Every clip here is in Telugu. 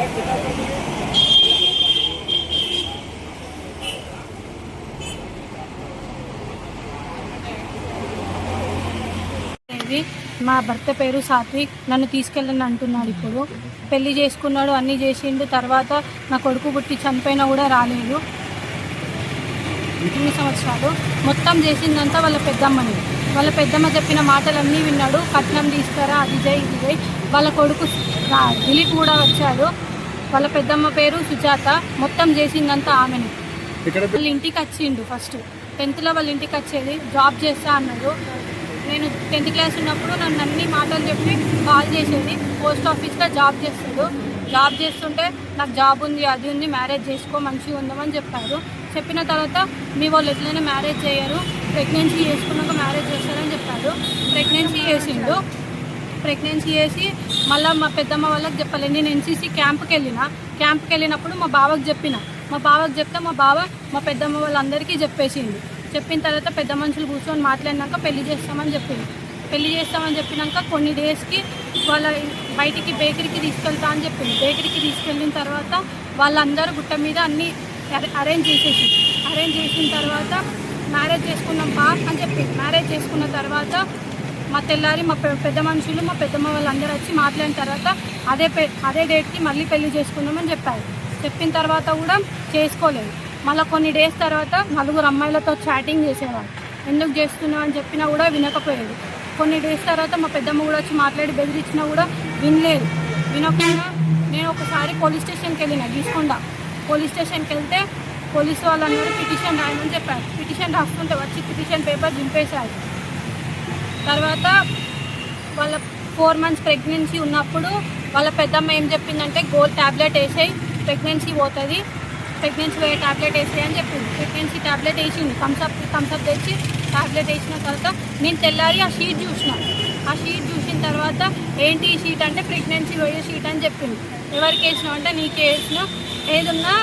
ఇది మా భర్త పేరు సాత్విక్. నన్ను తీసుకెళ్ళని అంటున్నాడు ఇప్పుడు. పెళ్ళి చేసుకున్నాడు అన్నీ చేసిండు. తర్వాత నా కొడుకు పుట్టి చనిపోయినా కూడా రాలేదు. ఎన్ని సంవత్సరాలు. మొత్తం చేసిందంతా వాళ్ళ పెద్దమ్మని. వాళ్ళ పెద్దమ్మ చెప్పిన మాటలన్నీ విన్నాడు. కట్నం తీస్తారా? అది జై ఇది వాళ్ళ కొడుకు దిలీప్ కూడా వచ్చాడు. వాళ్ళ పెద్దమ్మ పేరు సుజాత. మొత్తం చేసిందంతా ఆమెని. వాళ్ళ ఇంటికి వచ్చిండు ఫస్ట్. టెన్త్లో వాళ్ళ ఇంటికి వచ్చేది. జాబ్ చేస్తా అన్నాడు. నేను టెన్త్ క్లాస్ ఉన్నప్పుడు నన్ను అన్ని మాటలు చెప్పి కాల్ చేసేది. పోస్ట్ ఆఫీస్లో జాబ్ చేస్తాడు. జాబ్ చేస్తుంటే నాకు జాబ్ ఉంది అది ఉంది మ్యారేజ్ చేసుకో మంచిగా ఉందామని చెప్పారు. చెప్పిన తర్వాత మీ వాళ్ళు ఎట్లయినా మ్యారేజ్ చేయరు. ప్రెగ్నెన్సీ చేసుకున్నాక మ్యారేజ్ చేస్తారని చెప్పారు. ప్రెగ్నెన్సీ చేసిండు. ప్రెగ్నెన్సీ చేసి మళ్ళీ మా పెద్దమ్మ వాళ్ళకి చెప్పాలి. నేను ఎన్సీసీ క్యాంప్కి వెళ్ళిన క్యాంప్కి వెళ్ళినప్పుడు మా బావకి చెప్పిన. మా బావకు చెప్తే మా బావ మా పెద్దమ్మ వాళ్ళందరికీ చెప్పేసింది చెప్పిన తర్వాత పెద్ద మనుషులు కూర్చొని మాట్లాడినాక పెళ్ళి చేస్తామని చెప్పింది పెళ్ళి చేస్తామని చెప్పినాక కొన్ని డేస్కి వాళ్ళ బయటికి బేకరీకి తీసుకెళ్తా అని చెప్పింది బేకరీకి తీసుకెళ్ళిన తర్వాత వాళ్ళందరూ గుట్ట మీద అన్నీ అరేంజ్ చేసేసి అరేంజ్ చేసిన తర్వాత మ్యారేజ్ చేసుకున్నాం బా అని చెప్పి మ్యారేజ్ చేసుకున్న తర్వాత మా తెల్లారి మా పెద్ద మనుషులు మా పెద్దమ్మ వాళ్ళందరూ వచ్చి మాట్లాడిన తర్వాత అదే అదే డేట్కి మళ్ళీ పెళ్ళి చేసుకుందామని చెప్పారు. చెప్పిన తర్వాత కూడా చేసుకోలేదు. మళ్ళీ కొన్ని డేస్ తర్వాత నలుగురు అమ్మాయిలతో చాటింగ్ చేసేవాడు ఎందుకు చేస్తున్నావు అని చెప్పినా కూడా వినకపోయేది. కొన్ని డేస్ తర్వాత మా పెద్దమ్మ కూడా వచ్చి మాట్లాడి బెదిరించినా కూడా వినలేదు. వినకుండా నేను ఒకసారి పోలీస్ స్టేషన్కి వెళ్ళిన తీసుకుండా పోలీస్ స్టేషన్కి వెళ్తే పోలీసు వాళ్ళు అన్నారు పిటిషన్ రాయమని చెప్పారు. పిటిషన్ రాస్తుంటే వచ్చి పిటిషన్ పేపర్ దింపేశారు తర్వాత వాళ్ళ ఫోర్ మంత్స్ ప్రెగ్నెన్సీ ఉన్నప్పుడు వాళ్ళ పెద్దమ్మ ఏం చెప్పిందంటే గోల్డ్ ట్యాబ్లెట్ వేసేయి ప్రెగ్నెన్సీ పోతుంది ప్రెగ్నెన్సీ పోయే ట్యాబ్లెట్ వేసేయి అని చెప్పింది. ప్రెగ్నెన్సీ ట్యాబ్లెట్ వేసింది. థమ్స్అప్ థమ్స్అప్ తెచ్చి ట్యాబ్లెట్ వేసిన తర్వాత నేను తెల్లారి ఆ షీట్ చూసిన. ఆ షీట్ చూసిన తర్వాత ఏంటి ఈ షీట్ అంటే ప్రెగ్నెన్సీ పోయే షీట్ అని చెప్పింది. ఎవరికి వేసినావు? అంటే నీకే వేసినావు ఏదున్నా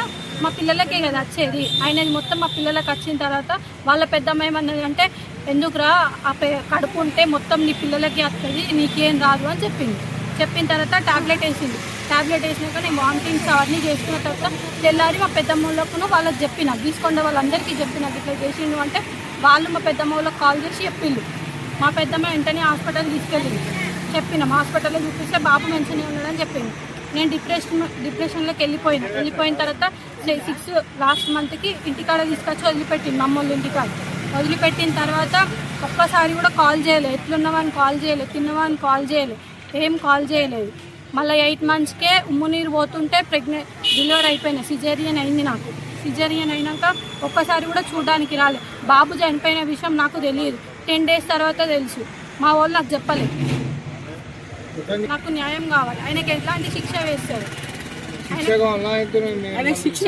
మా పిల్లలకే కదా వచ్చేది. ఆయనది మొత్తం మా పిల్లలకు వచ్చిన తర్వాత వాళ్ళ పెద్దమ్మ ఏమన్నది అంటే ఎందుకురా ఆ కడుపు ఉంటే మొత్తం నీ పిల్లలకి వస్తుంది నీకేం రాదు అని చెప్పింది. చెప్పిన తర్వాత ట్యాబ్లెట్ వేసింది. టాబ్లెట్ వేసినాక నేను వామిటింగ్స్ అవన్నీ చేసుకున్న తర్వాత తెల్లారి మా పెద్దమ్మలకును వాళ్ళకి చెప్పిన తీసుకున్న వాళ్ళందరికీ చెప్పిన ఇట్లా చేసిండు అంటే వాళ్ళు మా పెద్దమ్మ వాళ్ళకి కాల్ చేసి చెప్పిండు మా పెద్దమ్మ వెంటనే హాస్పిటల్ తీసుకెళ్ళింది. చెప్పిన హాస్పిటల్లో చూపిస్తే బాబు మంచిగానే ఉన్నాడని చెప్పింది. నేను డిప్రెషన్ డిప్రెషన్లోకి వెళ్ళిపోయిన వెళ్ళిపోయిన తర్వాత సిక్స్ లాస్ట్ మంత్కి ఇంటికాడ తీసుకొచ్చి వదిలిపెట్టింది మా ఇంటికాడ వదిలిపెట్టిన తర్వాత ఒక్కసారి కూడా కాల్ చేయలేదు. ఎట్లున్నవాని కాల్ చేయలేదు. తిన్నవాని కాల్ చేయలేదు. ఏం కాల్ చేయలేదు. మళ్ళీ ఎయిట్ మంత్స్కే ఉమ్ము నీరు పోతుంటే ప్రెగ్నెంట్ డెలివరీ అయిపోయినా. సిజేరియన్ అయింది నాకు. సిజేరియన్ అయినాక ఒక్కసారి కూడా చూడడానికి రాలేదు బాబు చనిపోయిన విషయం నాకు తెలియదు. టెన్ డేస్ తర్వాత తెలుసు. మా వాళ్ళు నాకు చెప్పలేదు. నాకు న్యాయం కావాలి. ఆయనకి ఎట్లాంటి శిక్ష వేస్తారు? శిక్ష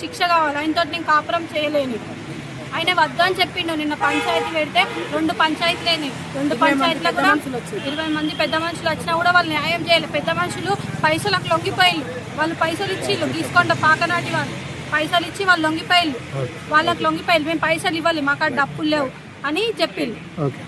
శిక్ష కావాలి. ఆయనతో నేను కాపురం చేయలేను. ఆయన వద్దు అని చెప్పిండు. నిన్న పంచాయతీ పెడితే రెండు పంచాయతీలేని రెండు పంచాయతీలో కూడా ఇరవై మంది పెద్ద మనుషులు వచ్చినా కూడా వాళ్ళు న్యాయం చేయలేదు పెద్ద మనుషులు పైసలకు లొంగిపోయిళ్ళు. వాళ్ళు పైసలు ఇచ్చిళ్ళు. గీసుకుంట పాకనాటి వాళ్ళు. పైసలు ఇచ్చి వాళ్ళు లొంగిపోయిళ్ళు. వాళ్ళకి లొంగిపోయిళ్ళు. మేము పైసలు ఇవ్వాలి. మాకు ఆ డబ్బులు లేవు అని చెప్పిండు. ఓకే.